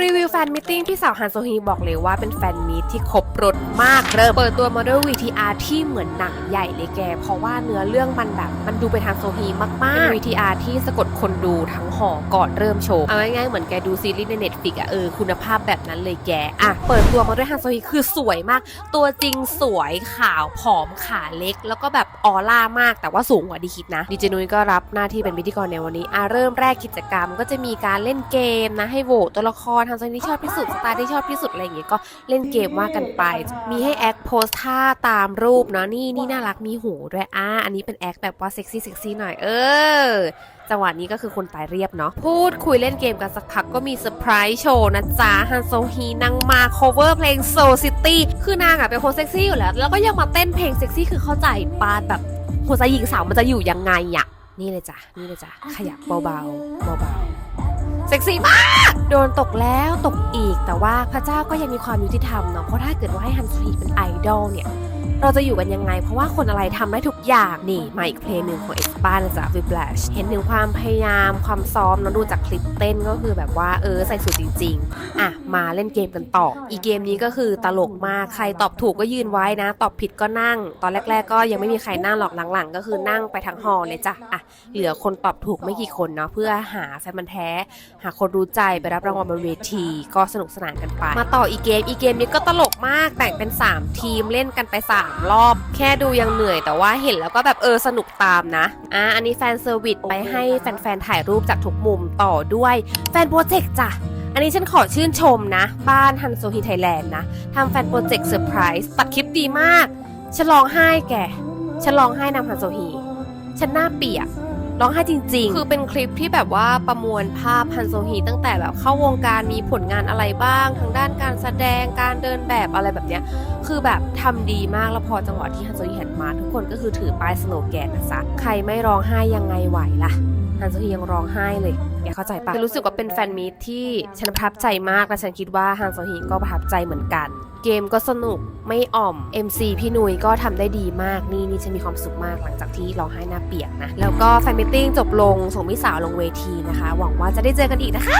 รีวิวแฟนมิทติ้งพี่สาวฮันโซฮีบอกเลยว่าเป็นแฟนมีตที่ครบรถมากเริ่มเปิดตัวโมเดล VTR ที่เหมือนหนังใหญ่เลยแก เพราะว่าเนื้อเรื่องมันแบบ มันดูเป็นฮันโซฮีมากๆเป็น VTR ที่สะกดคนดูทั้งหอก่อนเริ่มโชว์ เอาง่ายๆเหมือนแกดูซีรีส์ใน Netflix อะเออคุณภาพแบบนั้นเลยแกอะเปิดตัวมาด้วยฮันโซฮีคือสวยมาก ตัวจริงสวยขาวผอมขาเล็ก แล้วก็แบบออร่ามากแต่ว่าสูงกว่าดีคิดนะดีเจนุ้ยก็รับหน้าที่เป็นพิธีกรในวันนี้อะเริ่มแรกกิจกรรมก็จะมีการเล่นเกมนะให้โหวตตัวละครทำสไตล์ที่ชอบที่สุดสไตล์ที่ชอบที่สุดอะไรอย่างเงี้ยก็เล่นเกมว่ากันไป มีให้แอคโพสท่าตามรูปเนาะนี่นี่น่ารักมีหูด้วยอะอันนี้เป็นแอคแบบว่าเซ็กซี่เซ็กซี่หน่อยเออจังหวะนี้ก็คือคนตายเรียบเนาะพูดคุยเล่นเกมกันสักพักก็มีเซอร์ไพรส์โชว์นะจ๊ะฮันโซฮีนางมา cover เพลง Soul City คือนางอะเป็นคนเซ็กซี่อยู่แล้ว แล้วก็ยังมาเต้นเพลงเซ็กซี่คือเข้าใจปาแบบหัวใจหญิงสาวมันจะอยู่ยังไงอะนี่เลยจ้ะนี่เลยจ้ะขยับเบาๆเบาๆ ซ็กซี่มากโดนตกแล้วตกอีกแต่ว่าพระเจ้าก็ยังมีความยุติธรรมเนาะเพราะถ้าเกิดว่าให้ฮันสปีเป็นไอดอลเนี่ย เราจะอยู่กันยังไง เพราะว่าคนอะไรทำได้ทุกอย่างนี่มาอีกเพลงหนึ่งของเอ็กซ์บ้านะจ๊ะ Whiplash เห็นถึงความพยายามความซ้อมเนอะดูจากคลิปเต้นก็คือแบบว่าเออใส่สูตรจริง ๆ อะ มาเล่นเกมกันต่อ อีเกมนี้ก็คือตลกมากใครตอบถูกก็ยืนไว้นะ ตอบผิดก็นั่ง ตอนแรก ๆ ก็ยังไม่มีใครนั่งหรอกหลังๆ ก็คือนั่งไปทั้งฮอลล์เลยจ้ะอะเหลือคนตอบถูกไม่กี่คนเนาะเพื่อหาแฟนมันแท้ หาคนรู้ใจไปรับรางวัลบนเวที ก็สนุกสนานกันไป มาต่ออีกเกมอีกเกมนี้ก็ตลกมากแบ่งเป็น 3 ทีมเล่นกันไป 3รอบ แค่ดูยังเหนื่อยแต่ว่าเห็นแล้วก็แบบเออสนุกตามนะอะอันนี้แฟนเซอร์วิสไปให้แฟนๆถ่ายรูปจากทุกมุมต่อด้วยแฟนโปรเจกต์จ้ะอันนี้ฉันขอชื่นชมนะ บ้านฮันโซฮีไทยแลนด์นะทำแฟนโปรเจกต์เซอร์ไพรส์ตัดคลิปดีมาก ฉันร้องไห้แก ฉันร้องไห้นำฮันโซฮี ฉันหน้าเปียก ร้องไห้จริง ๆ คือเป็นคลิปที่แบบว่าประมวลภาพฮันโซฮีตั้งแต่แบบเข้าวงการมีผลงานอะไรบ้างทางด้านการแสดงการเดินแบบอะไรแบบเนี้ย คือแบบทำดีมากแล้วพอจังหวะที่ฮันโซฮีหันมา ทุกคนก็คือถือป้ายสโลแกนนะจ๊ะใครไม่ร้องไห้ยังไงไหวล่ะฮันโซฮียังร้องไห้เลยแกเข้าใจปะคือรู้สึกว่าเป็นแฟนมีตที่ฉันประทับใจมากและฉันคิดว่าฮันโซฮีก็ประทับใจเหมือนกัน เกมก็สนุกไม่อ่อม MC พี่นุ้ยก็ทำได้ดีมากนี่นี่ฉันมีความสุขมากหลังจากที่ร้องไห้หน้าเปียกนะ แล้วก็แฟนมิทติ้งจบลงส่งพี่สาวลงเวทีนะคะ หวังว่าจะได้เจอกันอีกนะคะ